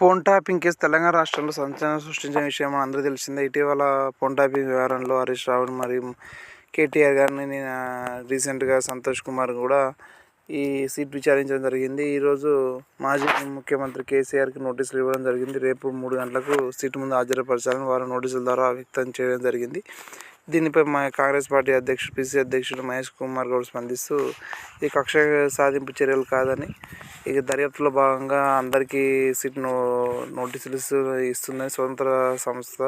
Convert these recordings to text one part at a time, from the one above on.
Phone tapping case Telangana రాష్ట్రంలో సంచలనం సృష్టించిన విషయం అందరూ తెలిసిందే. ఇటీవల ఫోన్ ట్యాపింగ్ వ్యవహారంలో హరీష్ రావుని మరియు కేటీఆర్ గారిని నేను రీసెంట్గా సంతోష్ కుమార్ కూడా ఈ సీట్ విచారించడం జరిగింది. ఈరోజు మాజీ ముఖ్యమంత్రి కేసీఆర్కి నోటీసులు ఇవ్వడం జరిగింది. రేపు మూడు గంటలకు సీటు ముందు హాజరుపరచాలని వారు నోటీసుల ద్వారా వ్యక్తం చేయడం జరిగింది. దీనిపై మా కాంగ్రెస్ పార్టీ అధ్యక్షుడు పిసి అధ్యక్షుడు మహేష్ కుమార్ గౌడ్ స్పందిస్తూ ఈ కక్ష సాధింపు చర్యలు కాదని ఇక దర్యాప్తులో భాగంగా అందరికీ సిట్ నో నోటీసులు ఇస్తూ ఇస్తుందని స్వతంత్ర సంస్థ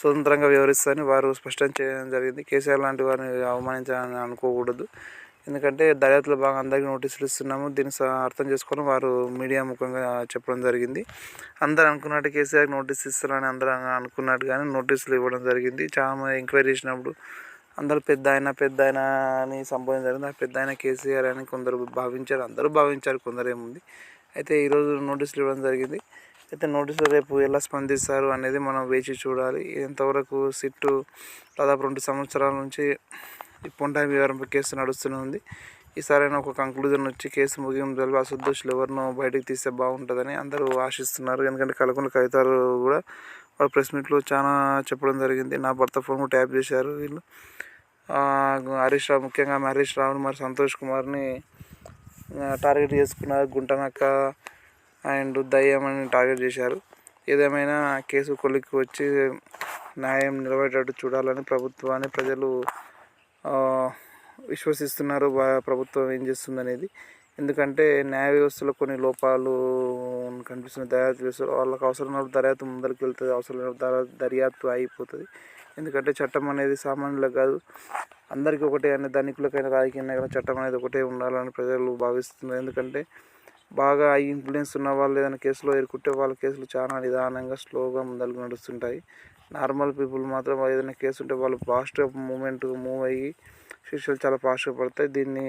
స్వతంత్రంగా వ్యవహరిస్తుందని వారు స్పష్టం చేయడం జరిగింది. కేసీఆర్ లాంటి వారిని అవమానించాలని అనుకోకూడదు. ఎందుకంటే దర్యాప్తులో బాగా అందరికీ నోటీసులు ఇస్తున్నాము. దీన్ని స- అర్థం చేసుకొని వారు మీడియా ముఖంగా చెప్పడం జరిగింది. అందరు అనుకున్నట్టు కేసీఆర్ నోటీస్ ఇస్తారని అందరూ అనుకున్నట్టు కానీ నోటీసులు ఇవ్వడం జరిగింది. చాలా ఎంక్వైరీ చేసినప్పుడు అందరూ పెద్ద ఆయన పెద్ద ఆయన అని సంబోధన జరిగింది. ఆ పెద్ద ఆయన కేసీఆర్ అని కొందరు భావించారు. అందరూ భావించారు కొందరు ఏముంది. అయితే ఈరోజు నోటీసులు ఇవ్వడం జరిగింది. అయితే నోటీసులు రేపు ఎలా స్పందిస్తారు అనేది మనం వేచి చూడాలి. ఇంతవరకు సిట్టు దాదాపు రెండు సంవత్సరాల నుంచి ఇప్పుడు పొంటా వివరంపై కేసు నడుస్తూనే ఉంది ఈసారైనా ఒక కంక్లూజన్ వచ్చి కేసు ముగింపు ఆ సుద్దోషులు ఎవరినో బయటకు తీస్తే బాగుంటుందని అందరూ ఆశిస్తున్నారు. ఎందుకంటే కలకొండ కవితారు కూడా వాళ్ళు ప్రెస్ మీట్లో చాలా చెప్పడం జరిగింది. నా భర్త ఫోన్ ట్యాప్ చేశారు వీళ్ళు. హరీష్ రావు ముఖ్యంగా హరీష్ రావుని మరి సంతోష్ కుమార్ని టార్గెట్ చేసుకున్నారు. గుంటనక్క అండ్ దయ్యం అని టార్గెట్ చేశారు. ఏదేమైనా కేసు కొలిక్కి వచ్చి న్యాయం నిలబడేటట్టు చూడాలని ప్రభుత్వాన్ని ప్రజలు విశ్వసిస్తున్నారు ప్రభుత్వం ఏం చేస్తుంది అనేది ఎందుకంటే న్యాయ వ్యవస్థలో కొన్ని లోపాలు కనిపిస్తున్న దర్యాప్తు వ్యవస్థలో వాళ్ళకి అవసరం దర్యాప్తు ముందరికి వెళ్తుంది. అవసరం దర్యాప్తు అయిపోతుంది ఎందుకంటే చట్టం అనేది సామాన్యులకు కాదు. అందరికీ ఒకటే అనే ధనికులకైనా రాజకీయ నాయకులైనా చట్టం అనేది ఒకటే ఉండాలని ప్రజలు భావిస్తున్నారు. ఎందుకంటే బాగా ఐ ఇన్ఫ్లుయెన్స్ ఉన్న వాళ్ళు ఏదైనా కేసులో ఎరుకుంటే వాళ్ళ కేసులు చాలా నిదానంగా స్లోగా ముందరకు నడుస్తుంటాయి. నార్మల్ పీపుల్ మాత్రం ఏదైనా కేసు ఉంటే వాళ్ళు ఫాస్ట్గా మూమెంట్ మూవ్ అయ్యి శిక్షలు చాలా ఫాస్ట్గా పడతాయి. దీన్ని